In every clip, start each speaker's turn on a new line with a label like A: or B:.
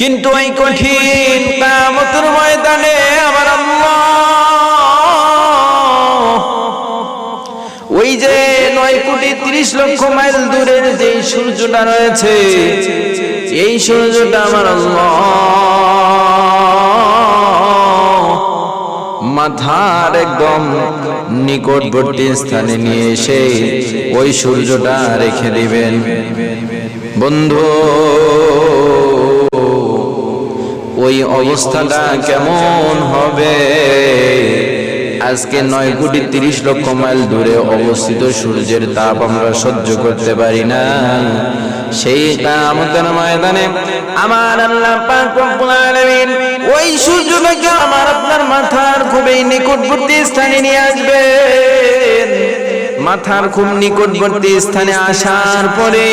A: কিন্তু ওই কঠিন কামতের ময়দানে আমার ওই যে নয় কোটি তিরিশ লক্ষ মাইল দূরের যে সূর্যটা রয়েছে, এই সূর্যটা আমার মাথার একদম নিকটবর্তী স্থানে নিয়ে এসে ওই সূর্যটা রেখে দিবেন। বন্ধু ওই অবস্থাটা কেমন হবে? আজকে নয় কোটি তিরিশ লক্ষ মাইল দূরে অবস্থিত সূর্যের তাপ আমরা সহ্য করতে পারি না। সেই কামতের ময়দানে আমার আল্লাহ পাক রব্বুল আলামিন ওই সূর্যটাকে আমার আপনার মাথার খুবই নিকটবর্তী স্থানে নিয়ে আসবে মাথার খুব নিকটবর্তী স্থানে আসার পরে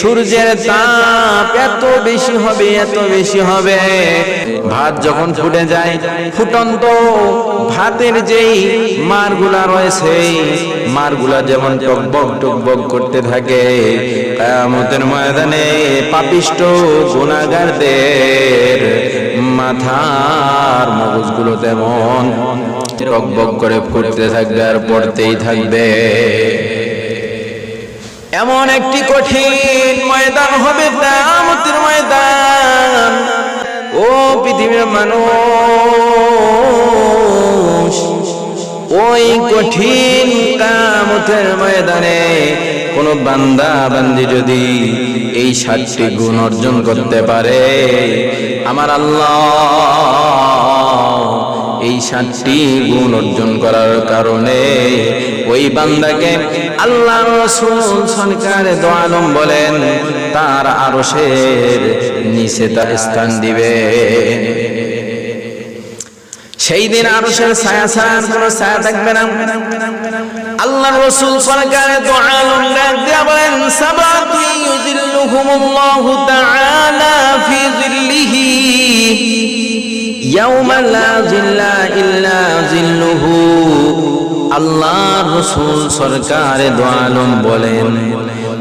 A: সূর্যের তাপ এত বেশি হবে, এত বেশি হবে। ভাত যখন ফুটে যায়, ফুটন্ত ভাতের যেই মারগুলা রয়েছে, মারগুলা যেমন টকবক টকবক করতে থাকে, কায়ামতের ময়দানে পাপিষ্ট গুণাগারদের মাথার মগজগুলো তেমন টকবক করে ফুটতে থাকবে আর পড়তেই থাকবে। এমন একটি কঠিন ময়দান হবে দামতের ময়দান। ও পৃথিবীর মানুষ, ওই কঠিন কামতের ময়দানে কোন বান্দা বান্দি যদি এই সাতটি গুণ অর্জন করতে পারে, আমার আল্লাহ এই সাতটি গুণ অর্জন করার কারণে ওই বান্দাকে আল্লাহ রসুল বলেন, তার আরশের নিচে তার স্থান দিবে। সেই দিন আরশের ছায়া ছায়া, কোনো ছায়া থাকবে না। আল্লাহ রসুল সরকার দিয়া বলেন, সাবাতি ইউজিল্লুহুমুল্লাহু তাআলা ফি জিল্লুহু আল্লাহ রসুল সরকারে দোয়ালম বলেন,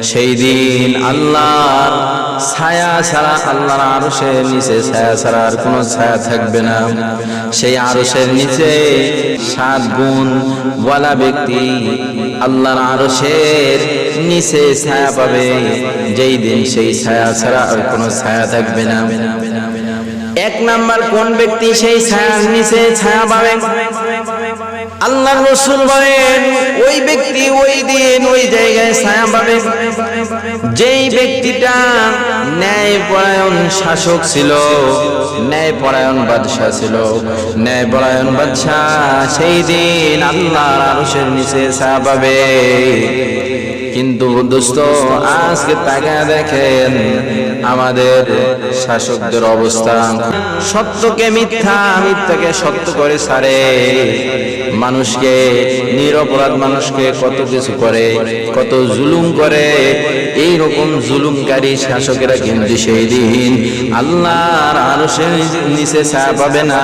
A: সেই দিন আল্লাহর ছায়া ছাড়া আল্লাহর আরশের নিচে ছায়া ছাড়া আর কোনো ছায়া থাকবে না। সেই আরশের নিচে সাত গুণ বলা ব্যক্তি আল্লাহর আরশের নিচে ছায়া পাবে। যেই দিন সেই ছায়া ছাড়া আর কোনো ছায়া থাকবে না। এক নাম্বার কোন ব্যক্তি সেই ছায়ার নিচে ছায়া পাবে? আল্লাহ রসুল বলেন, ওই ব্যক্তি ওই দিন ওই জায়গায় ছায়া পাবে। যেই ব্যক্তিটা ন্যায় পরায়ণ শাসক ছিল ন্যায় পরায়ণ বাদশাহ ছিল ন্যায় পরায়ণ বাদশাহ, সেই দিন আল্লাহর আরশের নিচে ছায়া পাবে। কিন্তু দোস্ত আজকে তাকা দেখেন, আমাদের শাসকদের অবস্থা সত্যকে মিথ্যা, মিথ্যাকে সত্য করে সারে। মানুষকে, নিরপরাধ মানুষকে কত কিছু করে, কত জুলুম করে এই রকম জুলুমকারী শাসকেরা কিন্তু সেই দিন আল্লাহর আরও নিচে ছায়া পাবে না।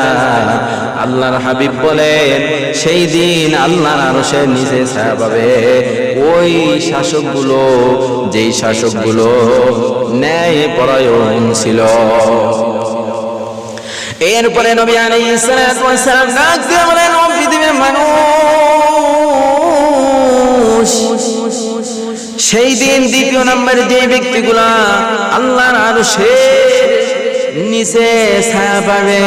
A: আল্লাহর হাবিব বলেন সেই দিন আল্লাহর আরও নিচে ছায়া পাবে। ওই শাসকগুলো, যেই শাসকগুলো ন্যায় পরায়ণ ছিল। এরপরে নবী আলাইহিস সালাম ডাক দিয়ে বলেন সেই দিন দ্বিতীয় নম্বরে যে ব্যক্তিগুলা আল্লাহর আরও নিচে ছায়া পাবে,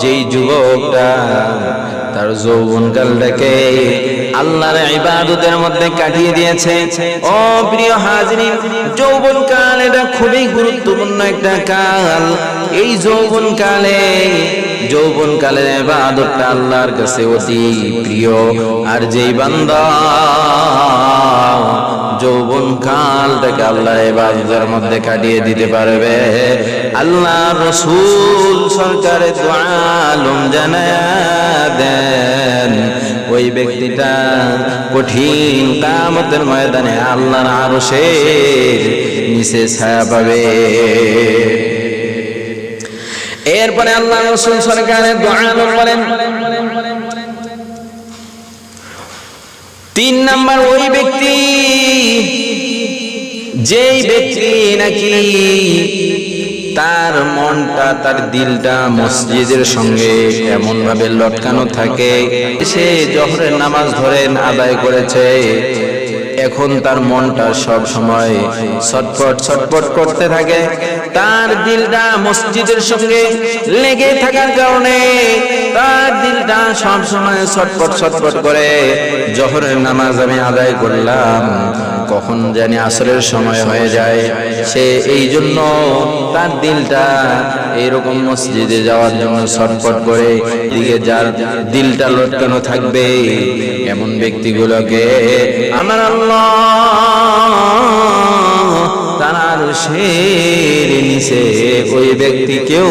A: যেই যুবকটা তার যৌবন কালটাকে আল্লাহর ইবাদতের মধ্যে কাটিয়ে দিয়েছে। ও প্রিয় হাজরিন যৌবন কাল এটা খুবই গুরুত্বপূর্ণ একটা কাল। এই যৌবন কালে যৌবন কালের ইবাদতটা আল্লাহর কাছে অতি প্রিয়। আর যেই বান্দা যৌবন কালটাকে আল্লাহ ইবাদতের মধ্যে কাটিয়ে দিতে পারবে আল্লাহ রসুল সরকারে দোয়ালম জানায় দেন ওই ব্যক্তিটা কঠিন কামতের ময়দানে আল্লাহর আরও নিচে ছায়া পাবে। এরপরে আল্লাহ রসুল সরকারের দোয়ালম বলেন, তিন নাম্বার ওই ব্যক্তি, যেই ব্যক্তি নাকি তার মনটা, তার দিলটা মসজিদের সঙ্গে এমন ভাবে লটকানো থাকে। সে জহরের নামাজ ধরেন আদায় করেছে। এখন তার মনটা সব সময় ছটপট ছটফট করতে থাকে। তার দিলটা মসজিদের সঙ্গে লেগে থাকার কারণে সব সময় ছটপট ছটপট করে জহরের নামাজ আমি আদায় করলাম। কখন জানি আসরের সময় হয়ে যায়। সে এই জন্য তার দিলটা এইরকম মসজিদে যাওয়ার জন্য ছটপট করে দিকে যার দিলটা লটকানো থাকবে। এমন ব্যক্তিগুলোকে আমার আল্লাহ তার নিচে ওই ব্যক্তিকেও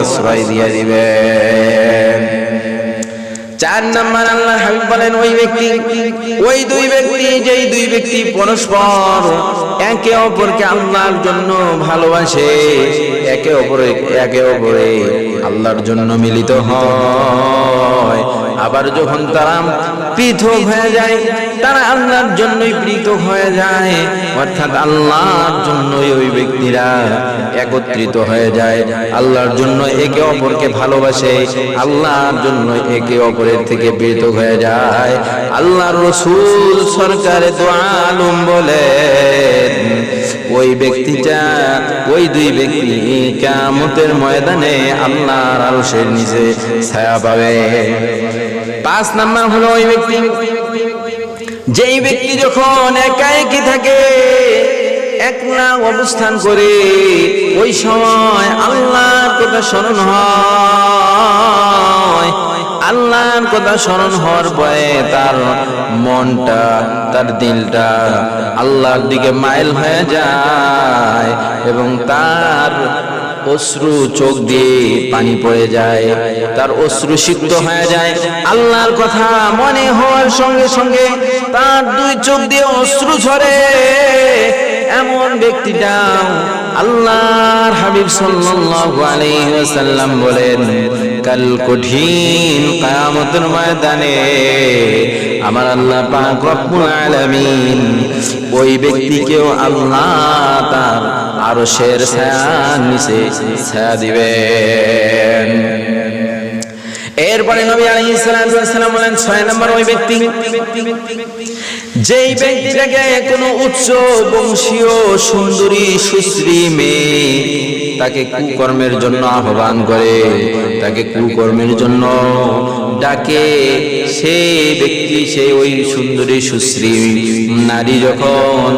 A: আশ্রয় দিয়ে দিবেন চার নাম্বার আল্লাহ হাবিব বলেন, ওই ব্যক্তি, ওই দুই ব্যক্তি, যেই দুই ব্যক্তি পরস্পর একে অপরকে আল্লাহর জন্য ভালোবাসে, একে অপরে একে অপরে আল্লাহর জন্য মিলিত হয়। আবার যখন তারা পৃথক হয়ে যায়, তারা আল্লাহর জন্যই পৃথক হয়ে যায়। অর্থাৎ আল্লাহর জন্যই ওই ব্যক্তিরা একত্রিত হয়ে যায়। আল্লাহর জন্য একে অপরকে ভালোবাসে, আল্লাহর জন্য একে অপরের থেকে পৃথক হয়ে যায়। আল্লাহর রসুল সরকারে তো আলম বলেন ওই ব্যক্তিটা, ওই দুই ব্যক্তি কামতের ময়দানে আল্লাহর আরশের নিচে ছায়া পাবে। পাঁচ নাম্বার হলো ওই ব্যক্তি, যেই ব্যক্তি যখন একা একই থাকে, একলা অবস্থান করে, ওই সময় আল্লাহর কথা স্মরণ হয়। কথা স্মরণ হওয়ার পরে তার মনটা, তার দিলটা আল্লাহর দিকে মাইল হয়ে যায় এবং তার অশ্রু চোখ দিয়ে পানি পড়ে যায়, তার অশ্রু সিক্ত হয়ে যায়। আল্লাহর কথা মনে হওয়ার সঙ্গে সঙ্গে তার দুই চোখ দিয়ে অশ্রু ঝরে। এমন ব্যক্তিটা আল্লাহর হাবিব সাল্লাল্লাহু আলাইহি ওয়াসাল্লাম বলেন কাল কঠিন কিয়ামতের ময়দানে আমার আল্লাহ পাক রব্বুল আলামিন ওই ব্যক্তিকেও আল্লাহ তার আরশের ছায়ার নিচে ছায়া দিবেন। এরপরে নবী আলাইহিস সালাম বলেন, ছয় নম্বর ওই ব্যক্তি যেই ব্যক্তিটাকে কোনো উচ্চ বংশীয় সুন্দরী সুশ্রী মেয়ে তাকে কুকর্মের জন্য আহ্বান করে। তাকে কুকর্মের জন্য ডাকে। সেই ব্যক্তি, সে ওই সুন্দরী, সুশ্রী নারী যখন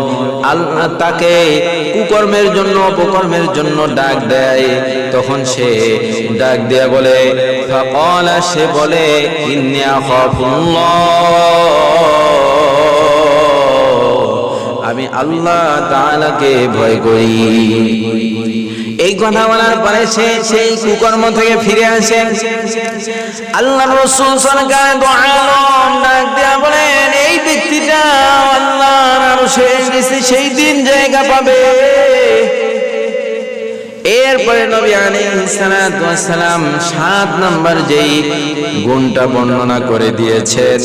A: আল্লাহ তাকে কুকর্মের জন্য, অপকর্মের জন্য ডাক দেয়, তখন সে ডাক দেয়া বলে সে বলে আমি আল্লাহ তাআলাকে ভয় করি। এই কথা বলার পরে সে সেই কুকর্ম থেকে ফিরে আসে। আল্লাহ রসুল সরকার বলেন, এই ব্যক্তিটা আল্লাহর সেই দিন জায়গা পাবে। এরপরে নবী আলাইহিস সালাতু সাত নাম্বার যেই গুণটা বর্ণনা করে দিয়েছেন,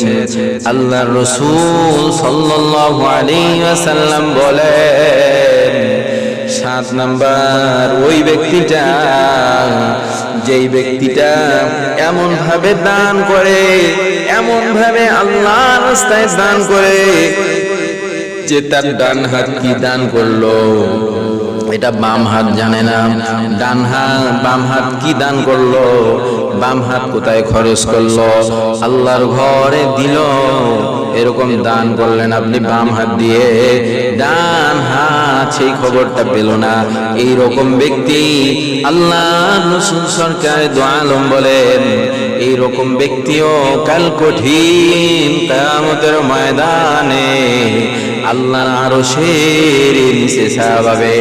A: আল্লাহর রাসূল সাল্লাল্লাহু আলাইহি ওয়াসাল্লাম বলেন সাত নাম্বার, ওই ব্যক্তিটা, যেই ব্যক্তিটা এমন ভাবে দান করে এমন ভাবে আল্লাহর রাস্তায় দান করে, যে তার ডান হাত কি দান করল? এটা বাম হাত জানে না। ডান হাত, বাম হাত কি দান করল? বাম হাত কোথায় খরচ করল? আল্লাহর ঘরে দিল। এরকম দান করলেন আপনি বাম হাত দিয়ে। ডান সেই খবরটা পেল না। এই রকম ব্যক্তি আল্লাহ রসুল সরকার দোয়ালম বলেন, এই রকম ব্যক্তিও কাল কঠিন তামতের ময়দানে আল্লাহ আরও শের নিচে ছাড়াবে